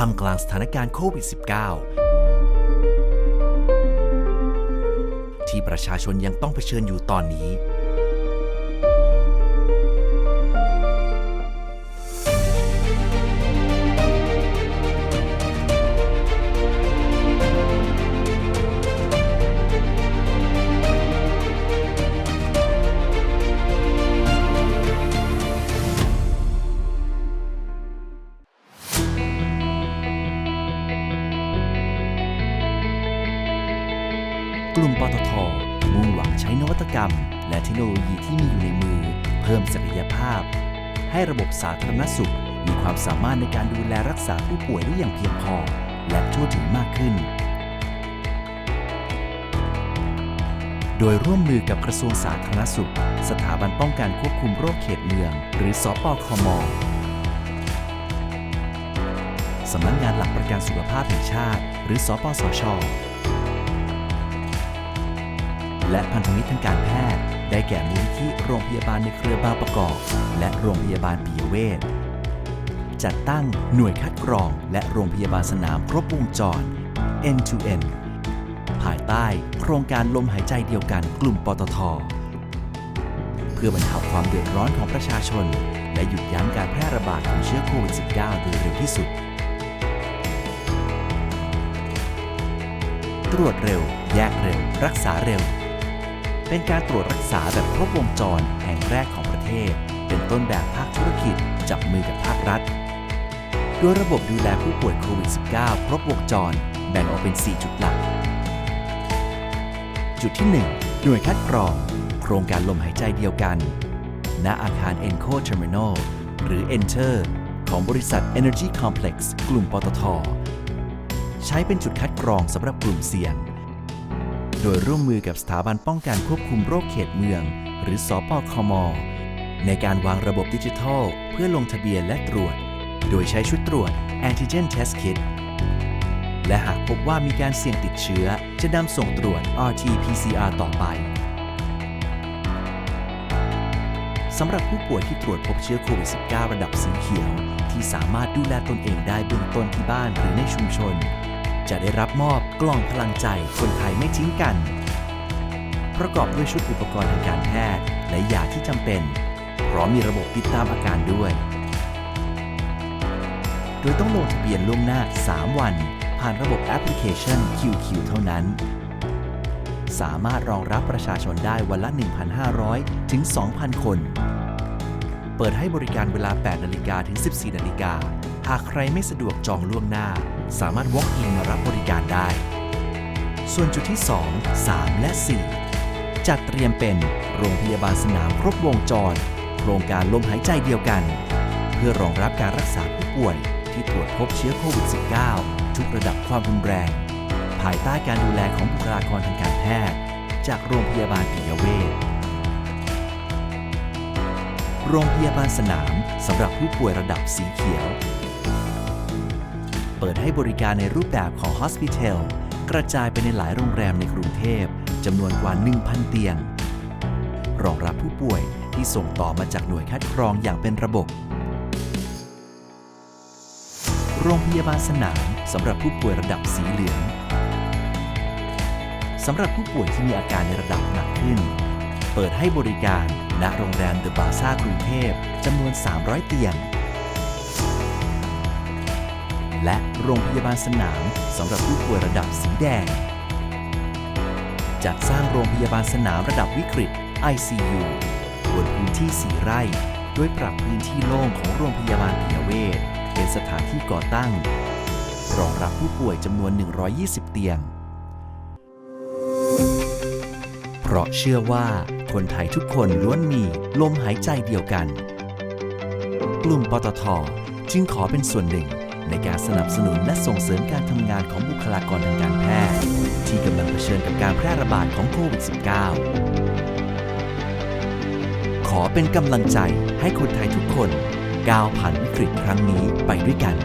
ท่ามกลางสถานการณ์โควิด -19 ที่ประชาชนยังต้องเผชิญอยู่ตอนนี้ กลุ่มปตทมุ่งหวังใช้นวัตกรรม และเทคโนโลยีที่มีอยู่ในมือ เพิ่มศักยภาพ ให้ระบบสาธารณสุข มีความสามารถในการดูแลรักษาผู้ป่วยได้อย่างเพียงพอ และทั่วถึงมากขึ้น โดยร่วมมือกับกระทรวงสาธารณสุข สถาบันป้องกันควบคุมโรคเขตเมือง หรือสอปคมสำนักงานหลักประกันสุขภาพแห่งชาติ หรือสปสช และพันธมิตรทางการแพทย์ ได้แก่มูลนิธิโรงพยาบาลในเครือบางประกอบ และโรงพยาบาลปิยเวชจัดตั้งหน่วยคัดกรองและโรงพยาบาลสนามครบวงจร N2N ภายใต้โครงการลมหายใจเดียวกันกลุ่มปตท เพื่อบรรเทาความเดือดร้อนของประชาชน และหยุดยั้งการแพร่ระบาดของเชื้อโควิด -19 โดยเร็วที่สุด ตรวจเร็ว แยกเร็ว รักษาเร็ว เป็นการตรวจรักษาแบบครบวงจรแห่งแรกของประเทศ เป็นต้นแบบภาคธุรกิจจับมือกับภาครัฐโดยระบบดูแลผู้ป่วยโควิด -19 ครบวงจร แบ่งออกเป็น 4 จุดหลัก จุดที่ 1 หน่วยคัดกรอง โครงการลมหายใจเดียวกัน ณอาคาร Enco Terminal หรือ Enter ของบริษัท Energy Complex กลุ่มปตท ใช้เป็นจุดคัดกรองสำหรับกลุ่มเสี่ยง ดยร่วมมือกับสถาบันป้องกันควบคุมโรคเขตเมือง หรือสอปคม ในการวางระบบดิจิทัล เพื่อลงทะเบียนและตรวจ โดยใช้ชุดตรวจ Antigen Test Kit และหากพบว่ามีการเสี่ยงติดเชื้อ จะนำส่งตรวจ RT-PCR ต่อไปสำหรับผู้ป่วยที่ตรวจพบเชื้อโควิด -19 ระดับสีเขียว ที่สามารถดูแลตนเองได้เบื้องต้นที่บ้านหรือในชุมชน จะได้รับมอบกล่องพลังใจคนไทยไม่ทิ้งกัน ประกอบด้วยชุดอุปกรณ์ทางการแพทย์ และยาที่จำเป็น พร้อมมีระบบติดตามอาการด้วย โดยต้องลงทะเบียนล่วงหน้า 3 วัน ผ่านระบบแอปพลิเคชัน QQ เท่านั้น สามารถรองรับประชาชนได้วันละ 1,500 ถึง 2,000 คน เปิดให้บริการเวลา 8 นาฬิกาถึง 14 นาฬิกาหากใครไม่สะดวกจองล่วงหน้า สามารถ walk in มารับบริการได้ ส่วนจุดที่ 2 3 และ 4 จัดเตรียมเป็นโรงพยาบาลสนามครบวงจร โครงการลมหายใจเดียวกัน เพื่อรองรับการรักษาผู้ป่วยที่ตรวจพบเชื้อโควิด -19 ทุกระดับความรุนแรง ภายใต้การดูแลของบุคลากรทางการแพทย์ จากโรงพยาบาลปิยเวชโรงพยาบาลสนามสำหรับผู้ป่วยระดับสีเขียว เปิดให้บริการในรูปแบบของ Hospital กระจายไปในหลายโรงแรมในกรุงเทพจำนวนกว่า 1,000 เตียง รองรับผู้ป่วยที่ส่งต่อมาจากหน่วยคัดกรองอย่างเป็นระบบ โรงพยาบาลสนามสำหรับผู้ป่วยระดับสีเหลืองสำหรับผู้ป่วยที่มีอาการในระดับหนักขึ้น เปิดให้บริการณโรงแรมเดอะบาซ่ากรุงเทพจำนวน 300 เตียง และโรงพยาบาลสนามสำหรับผู้ป่วยระดับสีแดง จัดสร้างโรงพยาบาลสนามระดับวิกฤต ICU บนพื้นที่ 4 ไร่ โดยปรับพื้นที่โล่งของโรงพยาบาลปิยเวชเป็นสถานที่ก่อตั้ง รองรับผู้ป่วยจำนวน 120 เตียง เพราะเชื่อว่าคนไทยทุกคนล้วนมีลมหายใจเดียวกัน กลุ่มปตทจึงขอเป็นส่วนหนึ่ง ในการสนับสนุนและส่งเสริมการทำงานของบุคลากรทางการแพทย์ ที่กำลังเผชิญกับการแพร่ระบาดของโควิด -19 ขอเป็นกำลังใจให้คนไทยทุกคนก้าวผ่านวิกฤตครั้งนี้ไปด้วยกัน